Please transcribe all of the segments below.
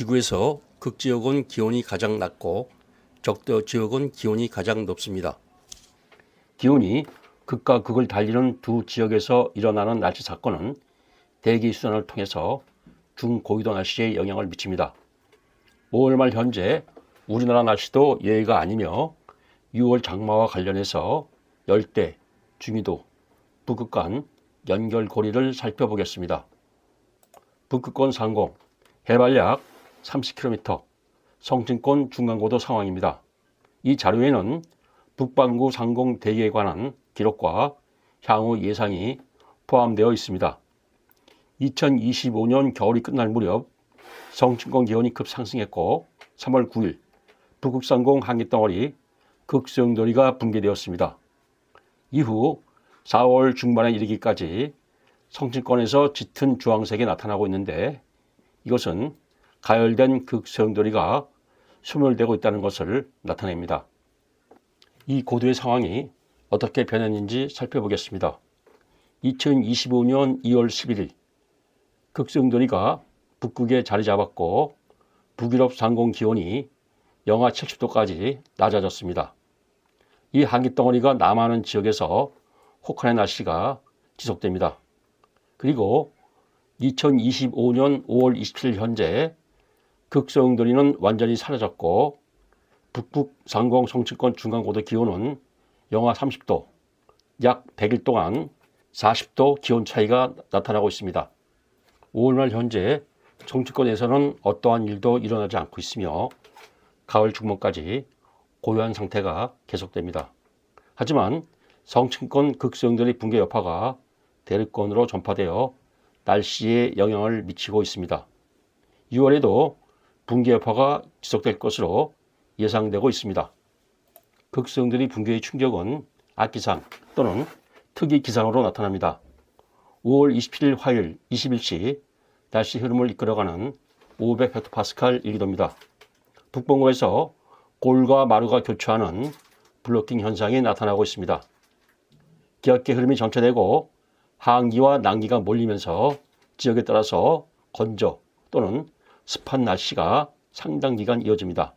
지구에서 극지역은 기온이 가장 낮고 적도 지역은 기온이 가장 높습니다. 기온이 극과 극을 달리는 두 지역에서 일어나는 날씨 사건은 대기 수단을 통해서 중고위도 날씨에 영향을 미칩니다. 5월 말 현재 우리나라 날씨도 예외가 아니며 6월 장마와 관련해서 열대, 중위도, 북극 간 연결고리를 살펴보겠습니다. 북극권 상공, 해발 약 30km, 성층권 중간고도 상황입니다. 이 자료에는 북반구 상공 대기에 관한 기록과 향후 예상이 포함되어 있습니다. 2025년 겨울이 끝날 무렵 성층권 기온이 급상승했고 3월 9일 북극상공 한기덩어리 극수영돌이가 붕괴되었습니다. 이후 4월 중반에 이르기까지 성층권에서 짙은 주황색이 나타나고 있는데 이것은 가열된 극소용돌이가 소멸되고 있다는 것을 나타냅니다. 이 고도의 상황이 어떻게 변했는지 살펴보겠습니다. 2025년 2월 11일 극소용돌이가 북극에 자리 잡았고 북유럽 상공 기온이 영하 70도까지 낮아졌습니다. 이 한기 덩어리가 남하는 지역에서 혹한의 날씨가 지속됩니다. 그리고 2025년 5월 27일 현재 극소용돌이는 완전히 사라졌고 북극 상공 성층권 중간고도 기온은 영하 30도, 약 100일 동안 40도 기온 차이가 나타나고 있습니다. 5월 말 현재 정치권에서는 어떠한 일도 일어나지 않고 있으며 가을 중반까지 고요한 상태가 계속됩니다. 하지만 성층권 극소용돌이 붕괴 여파가 대륙권으로 전파되어 날씨에 영향을 미치고 있습니다. 6월에도 붕괴 여파가 지속될 것으로 예상되고 있습니다. 극성들이 붕괴의 충격은 악기상 또는 특이 기상으로 나타납니다. 5월 27일 화요일 21시 날씨 흐름을 이끌어가는 500헥토파스칼 일기도입니다. 북봉우에서 골과 마루가 교차하는 블로킹 현상이 나타나고 있습니다. 기압계 흐름이 정체되고 하기와 난기가 몰리면서 지역에 따라서 건조 또는 습한 날씨가 상당 기간 이어집니다.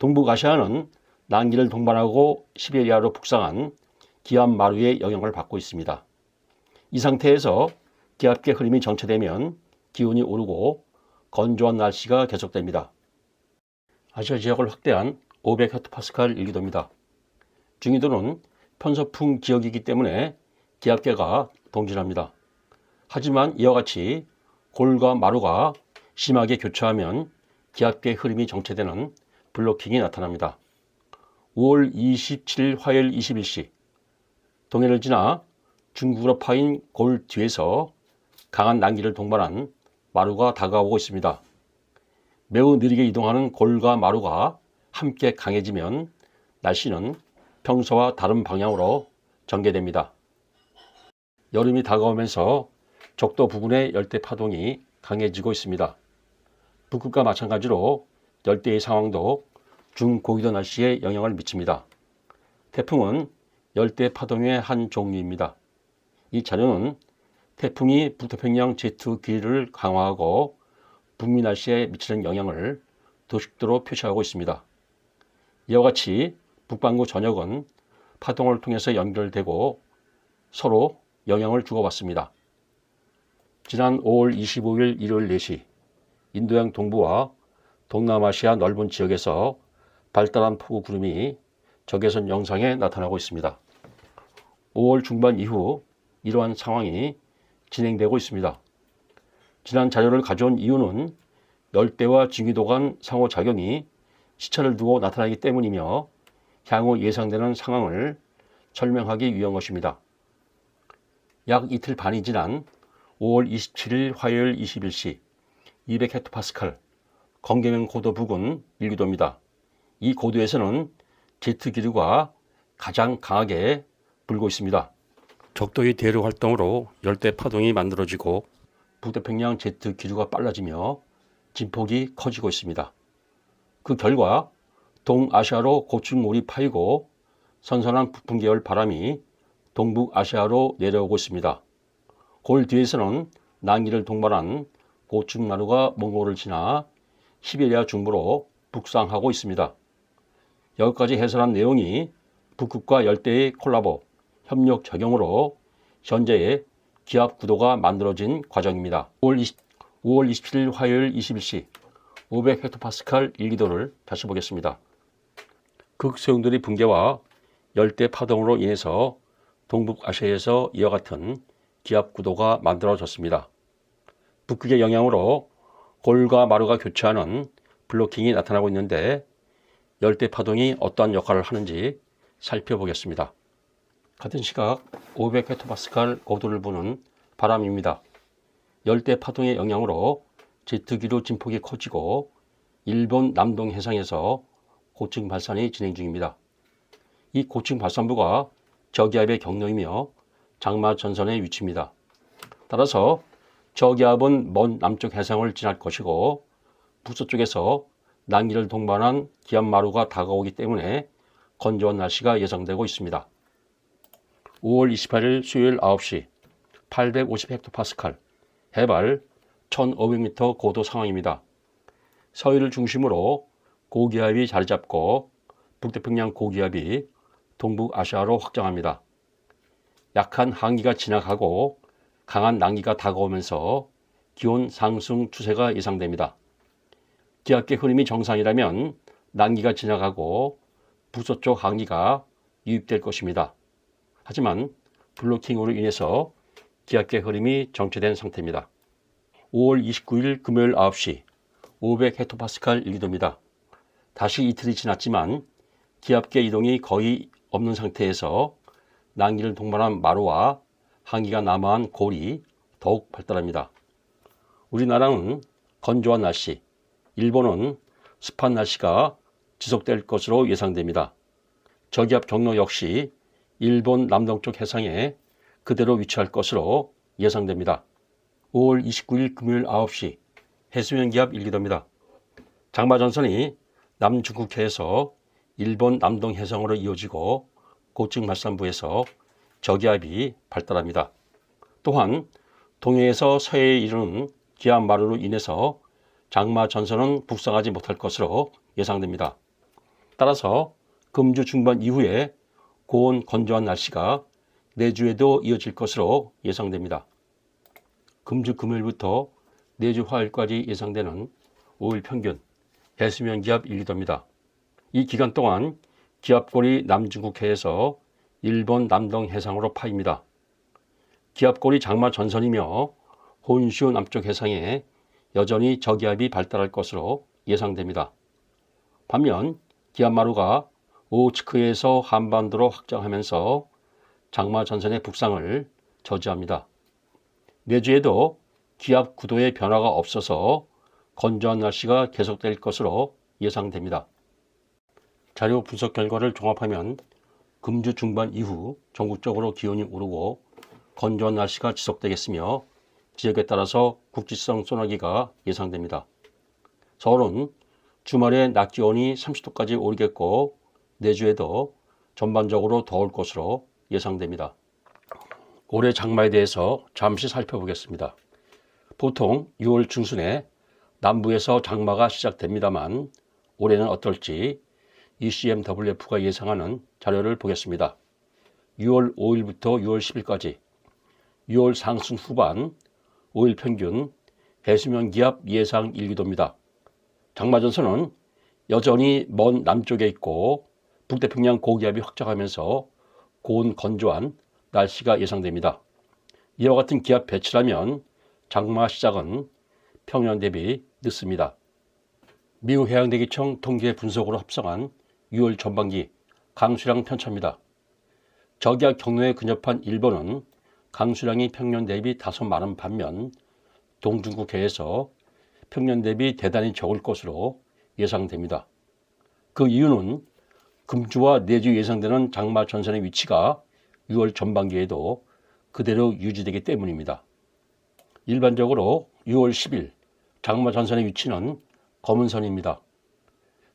동북아시아는 난기를 동반하고 시베리아로 북상한 기압 마루의 영향을 받고 있습니다. 이 상태에서 기압계 흐름이 정체되면 기온이 오르고 건조한 날씨가 계속됩니다. 아시아 지역을 확대한 500헥토파스칼 일기도입니다. 중위도는 편서풍 지역이기 때문에 기압계가 동질합니다. 하지만 이와 같이 골과 마루가 심하게 교차하면 기압계 흐름이 정체되는 블로킹이 나타납니다. 5월 27일 화요일 21시 동해를 지나 중국으로 파인 골 뒤에서 강한 난기를 동반한 마루가 다가오고 있습니다. 매우 느리게 이동하는 골과 마루가 함께 강해지면 날씨는 평소와 다른 방향으로 전개됩니다. 여름이 다가오면서 적도 부근의 열대 파동이 강해지고 있습니다. 북극과 마찬가지로 열대의 상황도 중고기도 날씨에 영향을 미칩니다. 태풍은 열대 파동의 한 종류입니다. 이 자료는 태풍이 북태평양 제트 길이를 강화하고 북미 날씨에 미치는 영향을 도식도로 표시하고 있습니다. 이와 같이 북반구 전역은 파동을 통해서 연결되고 서로 영향을 주고받습니다. 지난 5월 25일 일요일 4시 인도양 동부와 동남아시아 넓은 지역에서 발달한 폭우 구름이 적외선 영상에 나타나고 있습니다. 5월 중반 이후 이러한 상황이 진행되고 있습니다. 지난 자료를 가져온 이유는 열대와 중위도 간 상호작용이 시차를 두고 나타나기 때문이며 향후 예상되는 상황을 설명하기 위한 것입니다. 약 이틀 반이 지난 5월 27일 화요일 21시 200헥토파스칼 건계면 고도 부근 일기도입니다. 이 고도에서는 제트 기류가 가장 강하게 불고 있습니다. 적도의 대류 활동으로 열대 파동이 만들어지고 북태평양 제트 기류가 빨라지며 진폭이 커지고 있습니다. 그 결과 동아시아로 고층물이 파이고 선선한 북풍 계열 바람이 동북아시아로 내려오고 있습니다. 골 뒤에서는 난기를 동반한 고층마루가 몽골을 지나 시베리아 중부로 북상하고 있습니다. 여기까지 해설한 내용이 북극과 열대의 콜라보, 협력 적용으로 현재의 기압 구도가 만들어진 과정입니다. 5월, 20, 5월 27일 화요일 21시 500헥토파스칼 1기도를 다시 보겠습니다. 극소용들이 붕괴와 열대 파동으로 인해서 동북아시아에서 이와 같은 기압 구도가 만들어졌습니다. 북극의 영향으로 골과 마루가 교차하는 블로킹이 나타나고 있는데 열대 파동이 어떠한 역할을 하는지 살펴보겠습니다. 같은 시각 500헥토파스칼 고도를 부는 바람입니다. 열대 파동의 영향으로 제트기로 진폭이 커지고 일본 남동 해상에서 고층 발산이 진행 중입니다. 이 고층 발산부가 저기압의 경로이며 장마 전선의 위치입니다. 따라서 저기압은 먼 남쪽 해상을 지날 것이고 북서쪽에서 난기를 동반한 기압마루가 다가오기 때문에 건조한 날씨가 예상되고 있습니다. 5월 28일 수요일 9시 850헥토파스칼 해발 1500m 고도 상황입니다. 서해를 중심으로 고기압이 자리 잡고 북태평양 고기압이 동북아시아로 확장합니다. 약한 한기가 지나가고 강한 난기가 다가오면서 기온 상승 추세가 예상됩니다. 기압계 흐름이 정상이라면 난기가 지나가고 북서쪽 한기가 유입될 것입니다. 하지만 블로킹으로 인해서 기압계 흐름이 정체된 상태입니다. 5월 29일 금요일 9시 500 헥토파스칼 1기도입니다. 다시 이틀이 지났지만 기압계 이동이 거의 없는 상태에서 난기를 동반한 마루와 한기가 남아한 골이 더욱 발달합니다. 우리나라는 건조한 날씨, 일본은 습한 날씨가 지속될 것으로 예상됩니다. 저기압 경로 역시 일본 남동쪽 해상에 그대로 위치할 것으로 예상됩니다. 5월 29일 금요일 9시 해수면 기압 1기도입니다. 장마 전선이 남중국해에서 일본 남동 해상으로 이어지고 고층 말산부에서 저기압이 발달합니다. 또한 동해에서 서해에 이르는 기압 마루로 인해서 장마 전선은 북상하지 못할 것으로 예상됩니다. 따라서 금주 중반 이후에 고온 건조한 날씨가 내주에도 이어질 것으로 예상됩니다. 금주 금요일부터 내주 화요일까지 예상되는 5일 평균 해수면 기압 1, 2도입니다. 이 기간 동안 기압골이 남중국해에서 일본 남동 해상으로 파입니다. 기압골이 장마 전선이며 혼슈 남쪽 해상에 여전히 저기압이 발달할 것으로 예상됩니다. 반면 기압마루가 오츠크에서 한반도로 확장하면서 장마 전선의 북상을 저지합니다. 내주에도 기압 구도의 변화가 없어서 건조한 날씨가 계속될 것으로 예상됩니다. 자료 분석 결과를 종합하면 금주 중반 이후 전국적으로 기온이 오르고 건조한 날씨가 지속되겠으며 지역에 따라서 국지성 소나기가 예상됩니다. 서울은 주말에 낮 기온이 30도까지 오르겠고 내주에도 전반적으로 더울 것으로 예상됩니다. 올해 장마에 대해서 잠시 살펴보겠습니다. 보통 6월 중순에 남부에서 장마가 시작됩니다만 올해는 어떨지 ECMWF가 예상하는 자료를 보겠습니다. 6월 5일부터 6월 10일까지 6월 상승 후반 5일 평균 해수면 기압 예상 1기도입니다. 장마전선은 여전히 먼 남쪽에 있고 북태평양 고기압이 확장하면서 고온 건조한 날씨가 예상됩니다. 이와 같은 기압 배치라면 장마 시작은 평년 대비 늦습니다. 미국 해양대기청 통계 분석으로 합성한 6월 전반기 강수량 편차입니다. 저기압 경로에 근접한 일본은 강수량이 평년 대비 다소 많은 반면 동중국해에서 평년 대비 대단히 적을 것으로 예상됩니다. 그 이유는 금주와 내주 예상되는 장마 전선의 위치가 6월 전반기에도 그대로 유지되기 때문입니다. 일반적으로 6월 10일 장마 전선의 위치는 검은선입니다.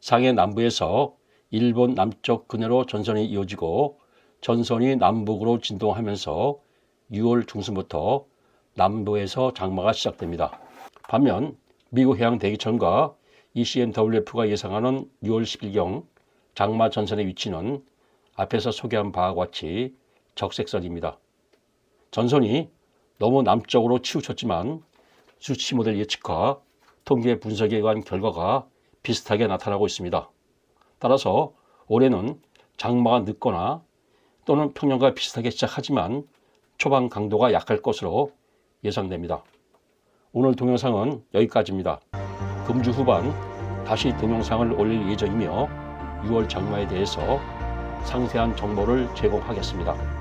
상해 남부에서 일본 남쪽 근해로 전선이 이어지고 전선이 남북으로 진동하면서 6월 중순부터 남부에서 장마가 시작됩니다. 반면 미국 해양 대기천과 ECMWF가 예상하는 6월 10일경 장마 전선의 위치는 앞에서 소개한 바와 같이 적색선입니다. 전선이 너무 남쪽으로 치우쳤지만 수치 모델 예측과 통계 분석에 의한 결과가 비슷하게 나타나고 있습니다. 따라서 올해는 장마가 늦거나 또는 평년과 비슷하게 시작하지만 초반 강도가 약할 것으로 예상됩니다. 오늘 동영상은 여기까지입니다. 금주 후반 다시 동영상을 올릴 예정이며 6월 장마에 대해서 상세한 정보를 제공하겠습니다.